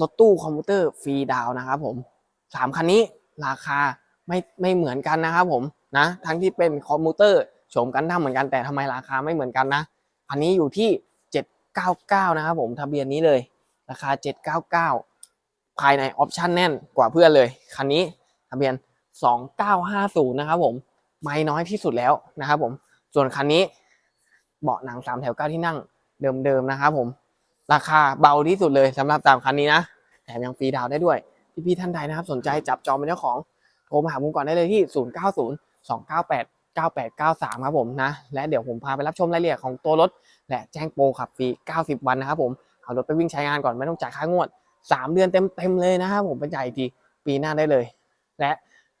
รถตู้คอมพิวเตอร์ฟรีดาวนะครับผมสามคันนี้ราคาไม่ไม่เหมือนกันนะครับผมนะทั้งที่เป็นคอมพิวเตอร์โฉมกันดั้มเหมือนกันแต่ทำไมราคาไม่เหมือนกันนะคันนี้อยู่ที่ 799 นะครับผมทะเบียนนี้เลย ราคา 799 ภายในออปชั่นแน่นกว่าเพื่อนเลย คันนี้ทะเบียน 2950 นะครับผมไม่น้อยที่สุดแล้วนะครับผมส่วนคันนี้เบาะหนัง3แถว9ที่นั่งเดิมๆนะครับผม ราคาเบาที่สุดเลยสำหรับสามคันนี้นะแถมยังฟรีดาวได้ด้วย พี่ๆท่านใดนะครับสนใจจับจองเป็นเจ้าของโทรมาหาผมก่อนได้เลยที่ 090 298 9893 ครับผมนะ และเดี๋ยวผมพาไปรับชมรายละเอียดของตัวรถ และแจ้งโปรขับฟรี 90 วันนะครับผม เอารถไปวิ่งใช้งานก่อนไม่ต้องจ่ายค่างวด 3 เดือนเต็มๆเลยนะครับผมไปจ่ายอีกทีปีหน้าได้เลย และ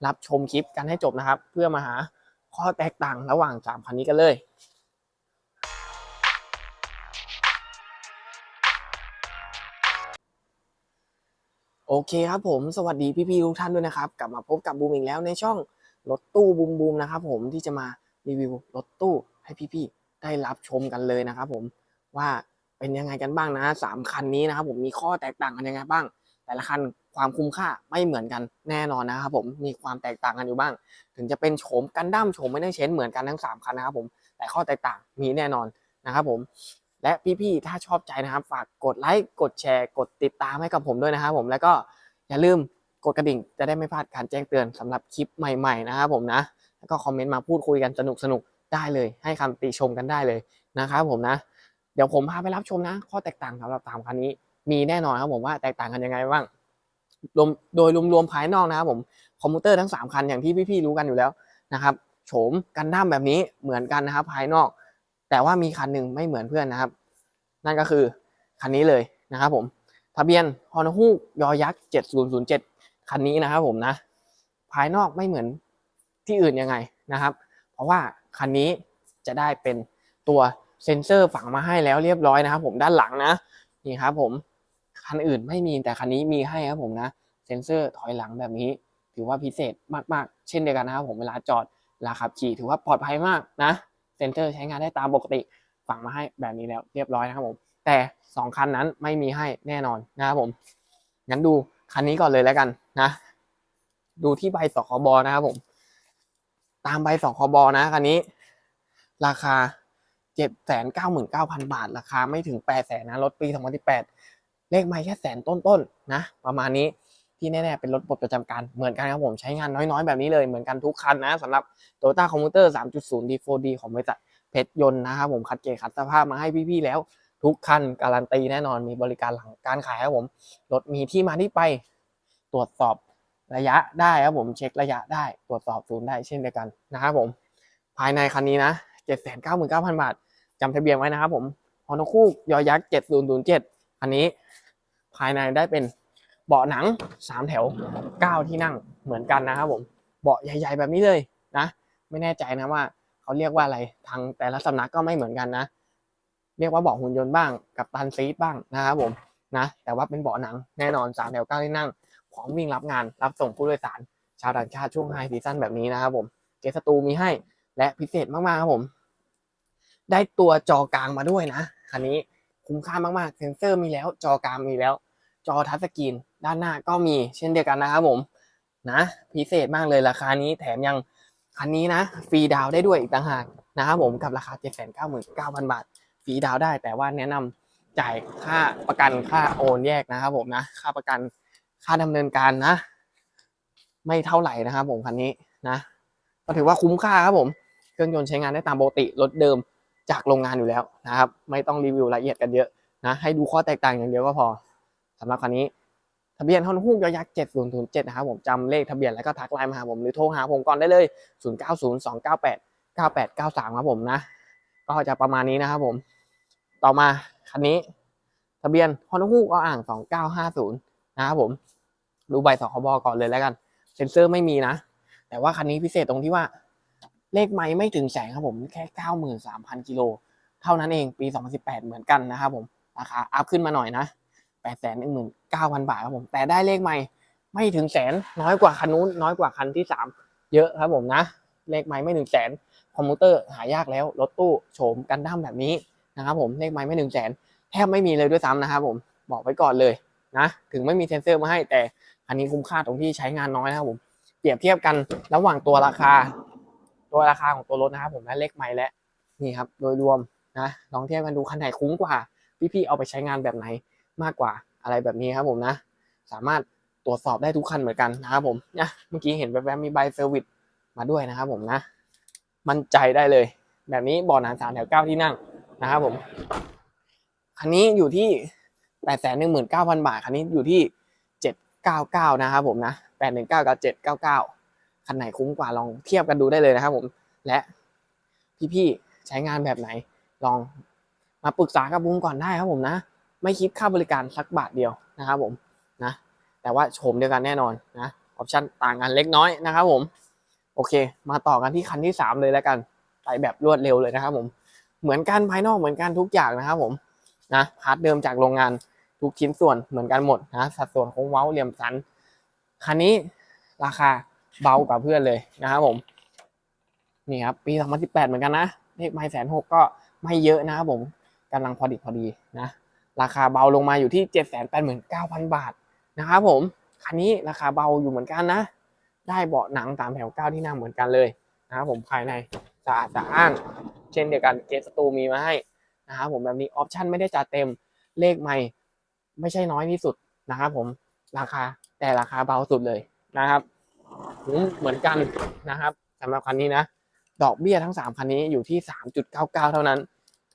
รับชมคลิปกันให้จบนะครับ เพื่อมาหาข้อแตกต่างระหว่าง 3 คันนี้กันเลย โอเคครับผมสวัสดีพี่ๆทุกท่านด้วยนะครับ กลับมาพบกับบูมอีกแล้วในช่องรถตู้บูมบูมนะครับผมที่จะมารีวิวรถตู้ให้พี่ๆได้รับชมกันเลยนะครับผมว่าเป็นยังไงกันบ้างนะสามคันนี้นะครับผมมีข้อแตกต่างกันยังไงบ้าง แต่ละคันความคุ้มค่าไม่เหมือนกันแน่นอนนะครับผมมีความแตกต่างกันอยู่บ้าง ถึงจะเป็นโฉมกันดั้มโฉมไม่ได้เชนเหมือนกันทั้งสามคันนะครับผมแต่ข้อแตกต่างมีแน่นอนนะครับผม และพี่ๆ ถ้าชอบใจนะครับ ฝากกดไลค์กดแชร์ กดติดตามให้กับผมด้วยนะครับผมแล้วก็อย่าลืมกดกระดิ่งจะได้ไม่พลาดการแจ้งเตือนสำหรับคลิปใหม่ๆนะครับผมนะ แล้วก็คอมเมนต์มาพูดคุยกันสนุกๆได้เลย ให้คำติชมกันได้เลยนะครับผมนะ เดี๋ยวผมพาไปรับชมนะ ข้อแตกต่างสำหรับสามคันนี้ มีแน่นอนครับผมว่าแตกต่างกันยังไงบ้างรวมโดยรวมๆภายนอกนะครับผมคอมพิวเตอร์ทั้งสามคันอย่างที่พี่ๆรู้กันอยู่แล้วนะครับโฉมกันดั้มแบบนี้เหมือนกันนะครับภายนอก แต่ว่ามีคันหนึ่งไม่เหมือนเพื่อนนะครับ นั่นก็คือคันนี้เลยนะครับผมทะเบียนฮอนฮูกยอยักษ์7007 คันนี้นะครับผมนะ ภายนอกไม่เหมือนที่อื่นยังไงนะครับ เพราะว่าคันนี้จะได้เป็นตัวเซ็นเซอร์ฝังมาให้แล้วเรียบร้อยนะครับ ผมด้านหลังนะนี่ครับผมคันอื่นไม่มีแต่คันนี้มีให้ครับผมนะเซ็นเซอร์ถอยหลังแบบนี้ ถือว่าพิเศษมากๆ เช่นเดียวกันนะครับผมเวลาจอดลาขับขี่ถือว่าปลอดภัยมากนะ เซนเซอร์ใช้งานได้ตามปกติฝังมาให้แบบนี้แล้วเรียบร้อยนะครับผม แต่สองคันนั้นไม่มีให้แน่นอนนะครับผมงั้นดูคันนี้ก่อนเลยแล้วกันนะ ดูที่ใบสคบนะครับผม ตามใบสคบนะคันนี้ ราคาเจ็ดแสนเก้าหมื่นเก้าพันบาท ราคาไม่ถึงแปดแสนนะรถปีสองพันสิบแปดเลขไม่แค่แสนต้นๆนะประมาณนี้ ที่แน่ๆเป็นรถปลดประจำการเหมือนกันครับผมใช้งานน้อยๆแบบนี้เลยเหมือนกันทุกคันนะสำหรับ Toyota Commuter 3.0 D4D ของบริษัทเพชรยนต์นะครับผมคัดเกรดคัดสภาพมาให้พี่ๆแล้ว ทุกคันการันตีแน่นอนมีบริการหลังการขายครับผมรถมีที่มาที่ไปตรวจสอบระยะได้ครับผมเช็คระยะได้ตรวจสอบศูนย์ได้เช่นเดียวกันนะครับผมภายในคันนี้นะ 799,000 บาทจำทะเบียนไว้นะครับผมฮอนคูกยอยักษ์ 7007คันนี้ภายในได้เป็น เบาะหนัง 3 แถว 9 ที่นั่งเหมือนกันนะครับผมเบาะใหญ่ ๆ แบบนี้เลยนะ ไม่แน่ใจนะว่าเขาเรียกว่าอะไรทางแต่ละสำนักก็ไม่เหมือนกันนะ เรียกว่าเบาะหุ่นยนต์บ้างกับตันซีทบ้างนะครับผมนะแต่ว่าเป็นเบาะหนังแน่นอนสามแถวเก้าที่นั่งพร้อมวิ่งรับงานรับส่งผู้โดยสาร ชาวต่างชาติช่วงไฮซีซั่นแบบนี้นะครับผมเกสตูมีให้และพิเศษมากๆครับผม ได้ตัวจอกลางมาด้วยนะคันนี้คุ้มค่ามากๆเซนเซอร์มีแล้วจอกลางมีแล้ว จอทัชสกรีนด้านหน้าก็มีเช่นเดียวกันนะครับผมนะพิเศษมากเลยราคานี้แถมยังคันนี้นะฟรีดาวได้ด้วยอีกต่างหากนะครับผมกับราคา 799,000 บาทฟรีดาวได้ แต่ว่าแนะนำจ่ายค่าประกันค่าโอนแยกนะครับผมนะค่าประกันค่าดำเนินการนะ ไม่เท่าไหร่นะครับผมคันนี้นะก็ถือว่าคุ้มค่าครับผมเครื่องยนต์ใช้งานได้ตามปกติรถเดิมจากโรงงานอยู่แล้วนะครับ ไม่ต้องรีวิวละเอียดกันเยอะนะให้ดูข้อแตกต่างอย่างเดียวก็พอำหรับคันนี้ ทะเบียนฮอนฮูกยอยักษ์7007นะครับผมจำเลขทะเบียนแล้วก็ทักไลน์มาหาผมหรือโทรหาผมก่อนได้เลย090298 9893ครับผมนะ ก็จะประมาณนี้นะครับผม ต่อมาคันนี้ ทะเบียนฮอนฮูกออ่าง2950นะครับผมดูใบสคบก่อนเลยแล้วกัน เซ็นเซอร์ไม่มีนะ แต่ว่าคันนี้พิเศษตรงที่ว่า เลขไม่ไม่ถึงแสนครับผมแค่93,000กิโลเท่านั้นเองปี 2018 เหมือนกันนะครับผมราคาอัพขึ้นมาหน่อยนะ 8 1 9 0 0 0บาทครับผมแต่ได้เลขใหม่ไม่ถึงแสนน้อยกว่าคันนู้นน้อยกว่าคันที่3เยอะครับผมนะ เลขใหม่ไม่ถึงแสนคอมพิวเตอร์หายากแล้วรถตู้โฉมกันดั้มแบบนี้นะครับผมเลขใหม่ไม่ถึงแสนแทบไม่มีเลยด้วยซ้ำนะครับผมบอกไว้ก่อนเลยนะถึงไม่มีเซนเซอร์มาให้แต่คันนี้คุ้มค่าตรงที่ใช้งานน้อยนะครับผมเปรียบเทียบกันระหว่างตัวราคา ตัวราคาของตัวรถนะครับผมและเลขไม้และนี่ครับโดยรวมนะลองเทียบกันดูคันไหนคุ้มกว่าพี่ๆเอาไปใช้งานแบบไหน มากกว่าอะไรแบบนี้ครับผมนะ สามารถตรวจสอบได้ทุกคันเหมือนกันนะครับผมนะเมื่อกี้เห็นแวบๆมีใบเซอร์วิสมาด้วยนะครับผมนะ มั่นใจได้เลย แบบนี้เบาะหนาสามแถวเก้าที่นั่งนะครับผมคันนี้อยู่ที่แปดแสนหนึ่งหมื่นเก้าพันบาทคันนี้อยู่ที่เจ็ดเก้าเก้านะครับผมนะแปดหนึ่งเก้ากับเจ็ดเก้าเก้าคันไหนคุ้มกว่าลองเทียบกันดูได้เลยนะครับผมและพี่ๆใช้งานแบบไหนลองมาปรึกษากับบูมก่อนได้ครับผมนะ ไม่คิดค่าบริการสักบาทเดียวนะครับผมนะแต่ว่าโฉมเดียวกันแน่นอนนะออปชั่นต่างกันเล็กน้อยนะครับผมโอเค มาต่อกันที่คันที่ 3 เลยแล้วกันไปแบบรวดเร็วเลยนะครับผมเหมือนกันภายนอกเหมือนกันทุกอย่างนะครับผมนะพาร์ทเดิมจากโรงงานทุกชิ้นส่วนเหมือนกันหมดนะสัดส่วนโค้งเว้าเหลี่ยมสันคันนี้ราคาเบากว่าเพื่อนเลยนะครับผมนี่ครับปี 2018 เหมือนกันนะเลขไม่แสนหกก็ไม่เยอะนะครับผมกำลังพอดิบพอดีนะ ราคาเบาลงมาอยู่ที่ 789,000 บาทนะครับผม คันนี้ราคาเบาอยู่เหมือนกันนะ ได้เบาะหนังตามแถวเก้าที่นั่งเหมือนกันเลยนะครับผมภายในสะอาดสะอ้าน เช่นเดียวกันเกสตูมีมาให้นะครับผมแบบนี้ออปชั่นไม่ได้จัดเต็มเลขไม่ไม่ใช่น้อยที่สุดนะครับผมราคาแต่ราคาเบาสุดเลยนะครับผมเหมือนกันนะครับสำหรับคันนี้นะ ดอกเบี้ยทั้ง 3 คันนี้อยู่ที่ 3.99 เท่านั้น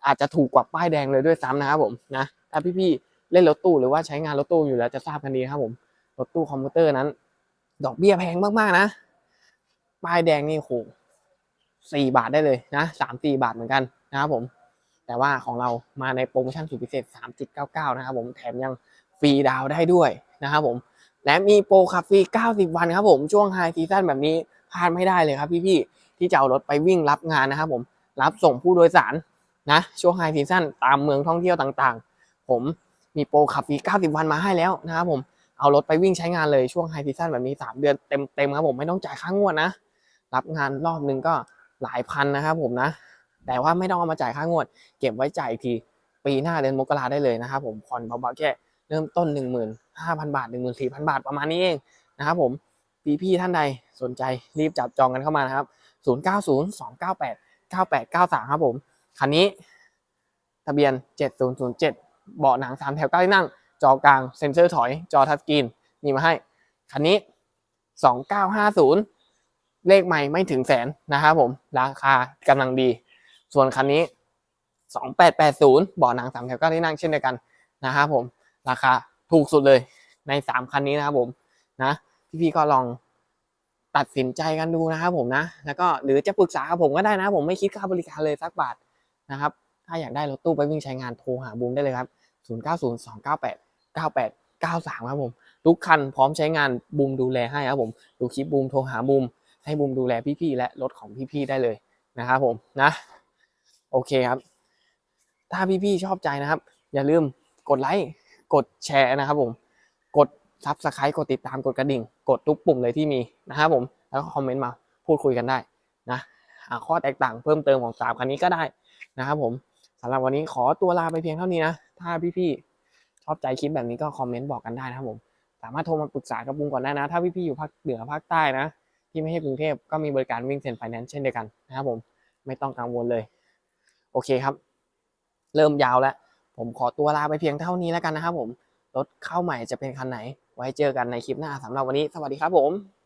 อาจจะถูกกว่าป้ายแดงเลยด้วยซ้ำนะครับผมนะ ถ้าพี่ๆเล่นรถตู้หรือว่าใช้งานรถตู้อยู่แล้วจะทราบกันดีครับผมรถตู้คอมพิวเตอร์นั้น ดอกเบี้ยแพงมากๆนะป้ายแดงนี่โหสี่บาทได้เลยนะสามสี่บาทเหมือนกันนะครับผม แต่ว่าของเรามาในโปรโมชั่นสุดพิเศษ 3.99 นะครับผมแถมยังฟรีดาวได้ด้วยนะครับผม และมีโปรขับฟรี 90 วันครับผมช่วงไฮซีซั่นแบบนี้พลาดไม่ได้เลยครับพี่ๆที่จะเอารถไปวิ่งรับงานนะครับผมรับส่งผู้โดยสารนะช่วงไฮซีซั่นตามเมืองท่องเที่ยวต่าง ผมมีโปรขับฟรี90 วันมาให้แล้วนะครับผมเอารถไปวิ่งใช้งานเลยช่วงไฮซีซั่นแบบนี้ 3 เดือนเต็มๆครับผมไม่ต้องจ่ายค่างวดนะ รับงานรอบนึงก็หลายพันนะครับผมนะ แต่ว่าไม่ต้องเอามาจ่ายค่างวด เก็บไว้จ่ายอีกทีปีหน้าเดือนมกราได้เลยนะครับผมผ่อนเบาๆแค่เริ่มต้น 15,000 บาท 14,000 บาทประมาณนี้เองนะครับผมพี่ๆท่านใดสนใจรีบจับจองกันเข้ามานะครับ 0902989893 ครับผมคันนี้ทะเบียน 7007 เบาะหนัง 3 แถว9ที่นั่ง จอกลางเซ็นเซอร์ถอย จอทัชสกรีนมีมาให้ คันนี้ 2950 เลขใหม่ไม่ถึงแสนนะครับผม ราคากำลังดี ส่วนคันนี้ 2880 เบาะหนัง 3 แถว9ที่นั่งเช่นเดียวกันนะครับผม ราคาถูกสุดเลยใน 3 คันนี้นะครับผมนะพี่ๆก็ลองตัดสินใจกันดูนะครับผมนะ แล้วก็หรือจะปรึกษาผมก็ได้นะ ผมไม่คิดค่าบริการเลยสักบาทนะครับ ถ้าอยากได้รถตู้ไปวิ่งใช้งานโทรหาบูมได้เลยครับ 0902989893 ครับผม ทุกคันพร้อมใช้งานบูมดูแลให้ครับผม ดูคลิปบูมโทรหาบูม ให้บูมดูแลพี่ๆ และรถของพี่ๆ ได้เลยนะครับผมนะ โอเคครับ ถ้าพี่ๆ ชอบใจนะครับ อย่าลืมกดไลค์ กดแชร์นะครับผม กดซับสไครต์กดติดตาม กดกระดิ่ง กดทุกปุ่มเลยที่มีนะครับผม แล้วก็คอมเมนต์มาพูดคุยกันได้นะหาข้อแตกต่างเพิ่มเติมของสามคันนี้ก็ได้นะครับผมสำหรับวันนี้ขอตัวลาไปเพียงเท่านี้นะ ถ้าพี่ๆชอบใจคลิปแบบนี้ก็คอมเมนต์บอกกันได้นะครับผม สามารถโทรมาปรึกษากับบุงก่อนได้นะ ถ้าพี่ๆอยู่ภาคเหนือภาคใต้นะ ที่ไม่ใช่กรุงเทพก็มีบริการวิ่งเซ็นไฟแนนซ์เช่นเดียวกันนะครับผม ไม่ต้องกังวลเลย โอเคครับ เริ่มยาวแล้ว ผมขอตัวลาไปเพียงเท่านี้แล้วกันนะครับผม รถเข้าใหม่จะเป็นคันไหน ไว้เจอกันในคลิปหน้าสำหรับวันนี้ สวัสดีครับผม